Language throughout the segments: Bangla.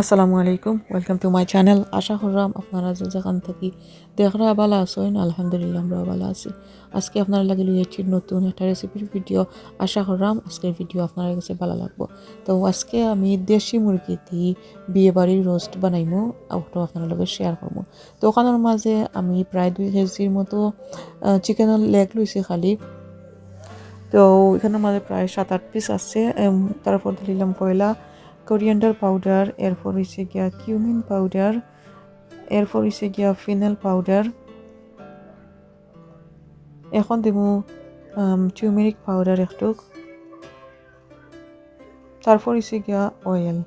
আসসালামু আলাইকুম। ওয়েলকাম টু মাই চ্যানেল আশা করলাম আপনারা যে যেখান থাকি দেখরা ভালো আছেন, আলহামদুলিল্লাহ আমরা ভালো আছি। আজকে আপনারা লাগে লিয়েছি নতুন একটা রেসিপির ভিডিও আশা করলাম আজকের ভিডিও আপনার কাছে ভালো লাগবো। তো আজকে আমি দেশি মুরগি দিয়ে বিয়ে বাড়ির রোস্ট বানাইমো ওটা আপনার লগে শেয়ার করব তো ওখানের মাঝে আমি প্রায় দুই কেজির মতো চিকেনের লেগ লইছি খালি। তো এখানের মাঝে প্রায় সাত আট পিস আছে। তারপর দিলাম পয়লা কোরিয়ান্ডার পাউডার এরপর হয়েছে গিয়া কিউমিন পাউডার এরপর হয়েছে গিয়া ফিনাল পাউডার এখন দিব টিউমেরিক পাউডার একটু তারপর হয়েছে গিয়া অয়েল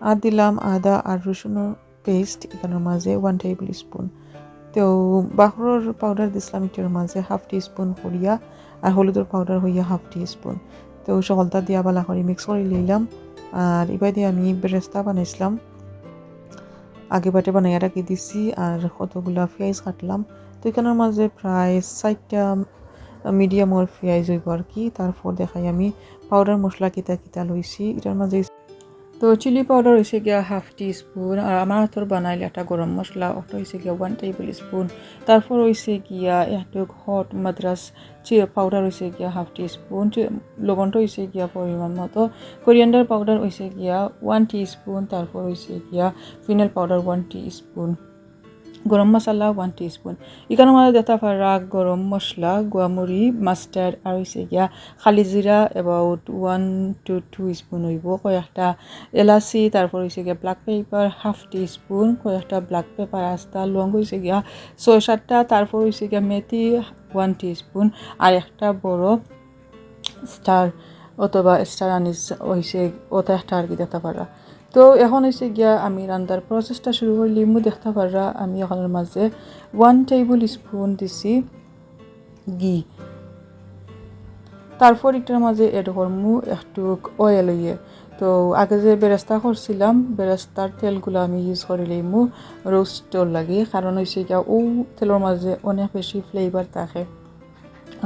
আর দিলাম আদা আর রসুনের পেস্ট এখানের মাঝে ওয়ান টেবিল স্পুন তো বাহরের পাউডার দিছিলাম এটার মাঝে হাফ টি স্পুন করিয়া আর হলুদের পাউডার হইয়া হাফ টি স্পুন তো সকলটা দিয়া বালা করে মিক্স করে লইলাম আর এবার দিয়ে আমি বেরেস্তা বানাইছিলাম আগে বাটে বানাইয়া রাখি দিছি, আর কতগুলা পেঁয়াজ কাটলাম। তো এখানের মাঝে প্রায় চারটা মিডিয়ামর পেঁয়াজ হইব আর কি। তারপর দেখাই আমি পাউডার মশলা কিতা কিতা লইছি। এটার মাঝে তো চিলি পাউডার হয়েছে গিয়া হাফ টি স্পুন আর আমার হাতর বানাইলে একটা গরম মশলা ওটা হয়েছে গিয়া ওয়ান টেবিল স্পুন তারপর হয়েছে গিয়া একটু হট মাদ্রাস পাউডার হয়েছে গিয়া হাফ টি স্পুন লবণটা হয়েছে গিয়া পরিমাণ মতো কোরিয়ান্ডার পাউডার হয়েছে গিয়া ওয়ান টি স্পুন তারপর হয়েছে গিয়া fennel powder one teaspoon গরম মশলা ওয়ান টি স্পুন এখানে মানে দেখা পারা গরম মশলা গুয়ামুড়ি মাস্টার্ড আর হয়েছে গিয়া খালি জিরা about one two two spoon হইব কয়েকটা এলাচি তারপর হয়েছে গিয়া black pepper half teaspoon কয়েকটা ব্ল্যাক পেপার আস্তা লং হয়েছে গিয়া ছয় সাতটা। তারপর হয়েছে গিয়া মেথি ওয়ান টি স্পুন আর একটা বড় স্টার অথবা স্টার আনিস হয়েছে ওটা একটা আর কি দেখতে পারা তো এখন হয়েছে গিয়া আমি রান্নার প্রসেসটা শুরু করলি মু দেখতে পারা আমি এখনের মাঝে ওয়ান টেবিল স্পুন দিছি ঘি। তারপর এটার মাঝে এড করমু একটু অয়েল হইয়ে তো আগে যে বেরেস্তা করছিলাম, বেরেস্তার তেলগুলো আমি ইউজ করে লইমু রোস্টর লাগে, কারণ হয়েছে গিয়া ও তেলের মাঝে অনেক বেশি ফ্লেভার থাকে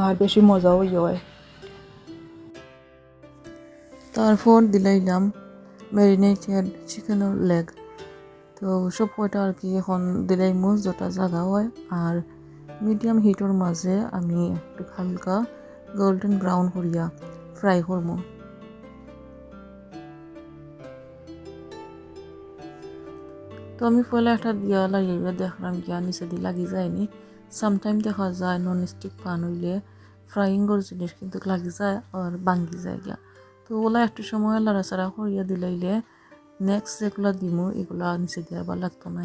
আর বেশি মজাও ইয়ে হয়। তারপর দিলাইলাম ম্যারিনেটেড চিকেনের লেগ তো সব কয়টা আর কি এখন দিলাই মুজ যটা জায়গা হয়। আর মিডিয়াম হিটর মাঝে আমি একটু হালকা গোল্ডেন ব্রাউন করিয়া ফ্রাই করব। তো আমি পয়লা একটা দিয়া লাগিয়ে দেখলাম গিয়া নিচে দিয়ে লাগি যায়নি। সামটাইম দেখা যায় নন স্টিক পান হইলে ফ্রাইংয়ের জিনিস কিন্তু লাগি যায় আর ভাঙ্গি যায় গিয়া। তো ওগুলা একটু সময় লাড়াচাড়া করিয়া দিলাইলে নেক্সট যেগুলো দিমু, এগুলা নিচে দিয়ে আবার লাগতো না।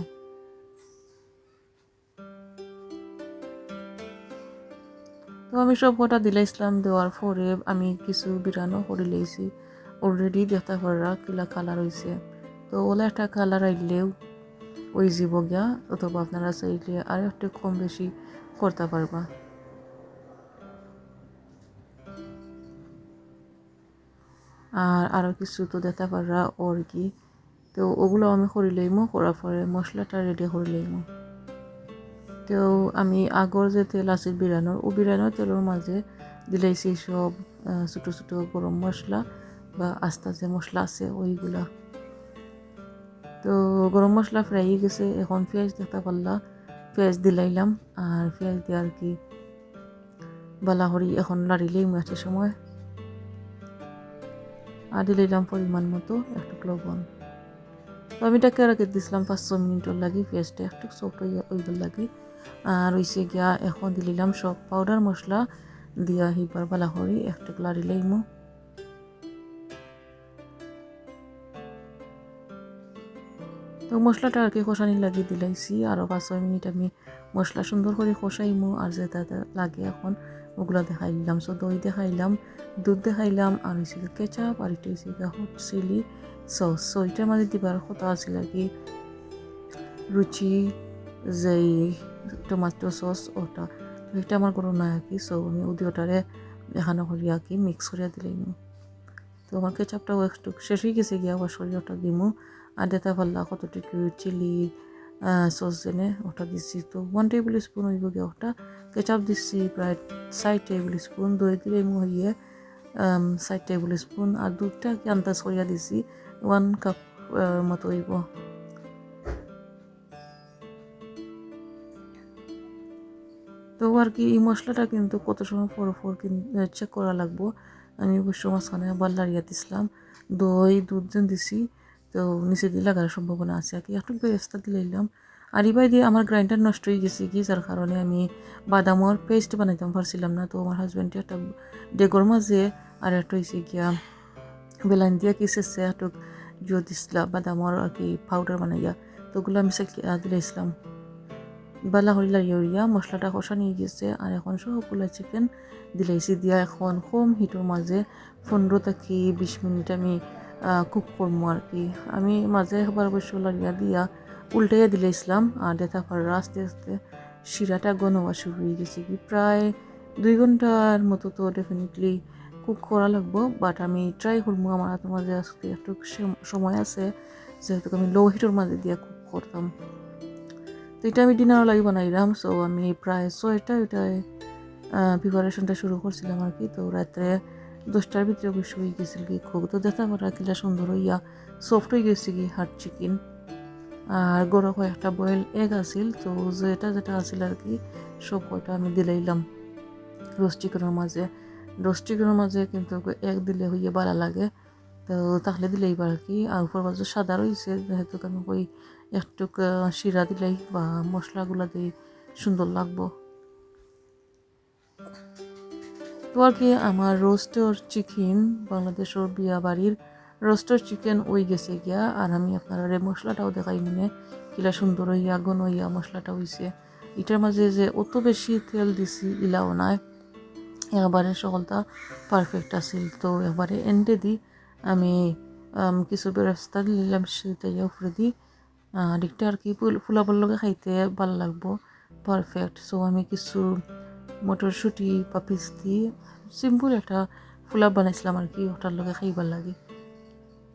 তো আমি সব কটা দিলাইছিলাম, দেওয়ার পরে আমি কিছু বিরানো করে লইছি। অলরেডি দেখতে পারা কিলা কালার হয়েছে তো ওলা একটা কালার আইলেও ওই গিয়া, অথবা আপনারা চাইলে আর একটু কম বেশি করতে পারবা। আর আরও কিছু তো দেখতে ওর কি। তো ওগুলো আমি করে লইমো, করার পরে মশলাটা রেডি করে লইমো। তো আমি আগর যে তেল আছে বিরানোর, ও বিরানোর তেলের মাঝে দিলাইছি সব ছোটো ছোটো গরম মশলা বা আস্তা যে মশলা আছে ওইগুলা। তো গরম মশলা ফ্রাই হয়ে গেছে, এখন পেঁয়াজ দেখতে পারলা। পেঁয়াজ দিলাইলাম, আর পেঁয়াজ দিয়ে আর কি বালা বালাহরি এখন লাড়িলেই মাছের সময়। আর দিলাম পরিমাণ মতো একটু লবণ। তো আমি এটাকে রাখি দিছিলাম পাঁচশো মিনিটের লাগি পেঁয়াজটা একটু সফট ওইগুলো লাগি। আর হইছে গিয়া এখন দিলাম সব পাউডার মশলা, দিয়া হিবার বালা করি একটু লাড়ি লাইমু। তো মশলাটা আর কি কষানি লাগিয়ে দিলাইছি আরও পাঁচ ছয় মিনিট আমি মশলা সুন্দর করে কষাইমু, আর যেটা লাগে এখন। ওগুলো দেখাইলাম, সো দই দেখাইলাম, দুধ দেখাইলাম, আর হয়েছে কেচাপ, আর এটা হয়েছে হট চিলি সস সো এটার মাঝে দিবার কথা আছিল কি রুচি, যেই টমাটো সস ওটা। তো এটা আমার কোনো নাই আর কি, সো আমি ওদিওটারে এখানে করি আর কি মিক্স করিয়া দিলাম তো আমার কেচাপটাও একটু শেষ হয়ে গেছে গিয়া, আবার শরীরটা দিমু। আর দেতা পাল্লা কতটুকু চিলি সস জেনে ওটা দিচ্ছি। তো ওয়ান টেবিল স্পুন হইব গিয়ে ওটা কেচাপ দিচ্ছি প্রায় ষাট টেবিল স্পুন দই দিলে হইয়ে ষাট টেবিল স্পুন আর দুধটা কি আন্দাজ করিয়া দিছি ওয়ান কাপ মতো হইব। তো আর কি এই মশলাটা কিন্তু কত সময় পর পর চেক করা লাগবো। আমি অবশ্য মাঝখানে আবার লাড়িয়া দিছিলাম। দই দুধ দিছি। তো নিচে দিয়ে লাগার সম্ভাবনা আছে। আর কি একটু বেরেস্তা দিলে দিলাম আর এবার দিয়ে আমার গ্রাইন্ডার নষ্ট হয়ে গেছে কি? যার কারণে আমি বাদামর পেস্ট বানাইতাম পারছিলাম না। তো আমার হাজব্যান্ডে একটা ডেগর মাঝে আর একটা হয়েছে গিয়া বেলান দিয়া কিসেছে একটু জিও দিছিলাম বাদামর আর কি পাউডার বানাইয়া। তো ওগুলো আমি দিলাইছিলাম বালা হরিলা ইউরিয়া মশলাটা কষা নিয়ে গেছে আর এখন সবগুলো চিকেন দিলাইছি দিয়া এখন কম হিটোর মাঝে পনেরো থেকে বিশ মিনিট আমি কুক করব আর কি আমি মাঝে একবার অবশ্য লাগিয়া দিয়া, উল্টাইয়া দিলাইছিলাম আর দেখা পর আস্তে আস্তে শিরাটা গনবা শুরু হয়ে গেছে কি। প্রায় দুই ঘণ্টার মতো তো ডেফিনেটলি কুক করা লাগবো বাট আমি ট্রাই করব আমার হাতের মাঝে আজকে একটু সময় আছে, যেহেতু আমি লো হিটোর মাঝে দিয়া কুক করতাম। তো এটা আমি ডিনারও লাগি বানাইলাম সো আমি প্রায় ছয়টা ওইটায় প্রিপারেশনটা শুরু করছিলাম আর কি তো রাত্রে দশটার ভিতরে অবশ্য হয়ে গেছিল কি খুব। তো দেখা করা কিলা সুন্দর হইয়া সফট হয়ে গেছে কি হার্ড চিকেন আর গরম একটা বয়েল এগ আছিল, তো যেটা যেটা আছিল আর কি, সব কয়টা আমি দিলাইলাম রোস্ট চিকেনের মাঝে। রোস্ট চিকেনের মাঝে কিন্তু এগ দিলে হইয়া ভালো লাগে। তো তাহলে দিলেই আর কি। আর উপর বাজু সাদা রয়েছে, যেহেতু আমি ওই একটু শিরা দিলেই বা মশলাগুলা দিয়ে সুন্দর লাগবো। তো আর কি আমার রোস্টর চিকেন, বাংলাদেশের বিয়া বাড়ির রোস্টর চিকেন ওই গেছে গিয়া। আর আমি আপনার মশলাটাও দেখাই মনে কিলা সুন্দর হইয়া গন হইয়া মশলাটা হইছে। এটার মাঝে যে অত বেশি তেল দিছি, ইলাও নাই। একবারে সকলটা পারফেক্ট আছিল তো একবারে এন্ডে দি। আমি কিছু ব্যবস্থা নিলাম, সেটাই উপরে দি। আরেকটা আর কি ফুলাবার লগে খাইতে ভালো লাগবো। পারফেক্ট সো আমি কিছু মটরশুঁটি বা পিস্তি সিম্পল একটা ফুলাপ বানাইছিলাম আর কি, ওটার লগে খাইবার লাগে।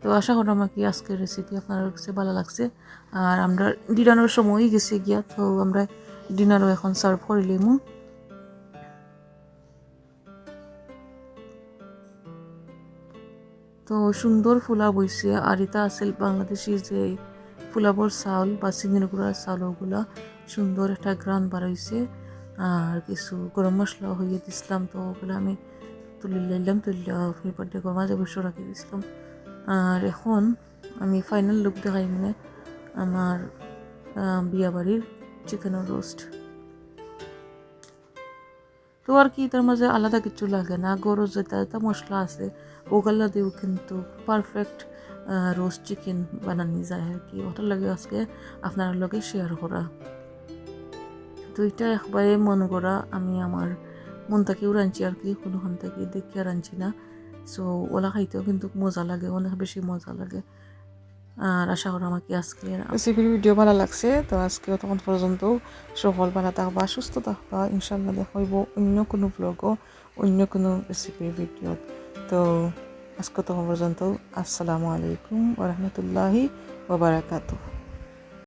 তো আশা করি আমার কি আজকের রেসিপি আপনার কাছে ভালো লাগছে। আর আমরা ডিনারের সময়ই গেছে গিয়া, তো আমরা ডিনারও এখন সার্ভ করিলিমু তো সুন্দর ফুলা বইছে, আর এটা আছিল বাংলাদেশি যে ফুলাবর চাউল বা চিনির গুঁড়ার চাউলগুলা সুন্দর একটা গ্রান বাড়াইছে আর কিছু গরম মশলা হইয়ে দিছিলাম তো ওগুলো আমি তুলে লাইলাম তুলে ফ্রিপার ডেকোর মাঝে বসে রাখি দিছিলাম। আর এখন আমি ফাইনাল লুক দেখাই মানে আমার বিয়া বাড়ির চিকেনের রোস্ট তো আর কি, তার মাঝে আলাদা কিছু লাগে না, গরু যেটা যেটা মশলা আছে, ওগুলা দিয়েও কিন্তু পারফেক্ট রোস্ট চিকেন বানানি যায় আর কি। ওটার লাগে আজকে, আপনার লগে শেয়ার করা। তো এটা একবারে মন করা, আমি আমার মন থেকেও রাঁধছি আর কি কোনোখান থেকে দেখিয়া রাঁধছি না। সো ওলা খাইতেও কিন্তু মজা লাগে, অনেক বেশি মজা লাগে। আর আশা করি আমাকে আজকে রেসিপির ভিডিও ভালো লাগছে, তো আজকে তখন পর্যন্ত সকল ভালো থাকবা, সুস্থ থাকবা ইনশাল্লাহ দেখাইব অন্য কোনো ব্লগও অন্য কোনো রেসিপির ভিডিও তো। আজকে তখন পর্যন্ত, আসসালামু আলাইকুম ওরহমতুল্লাহি ওবরাকাতুহ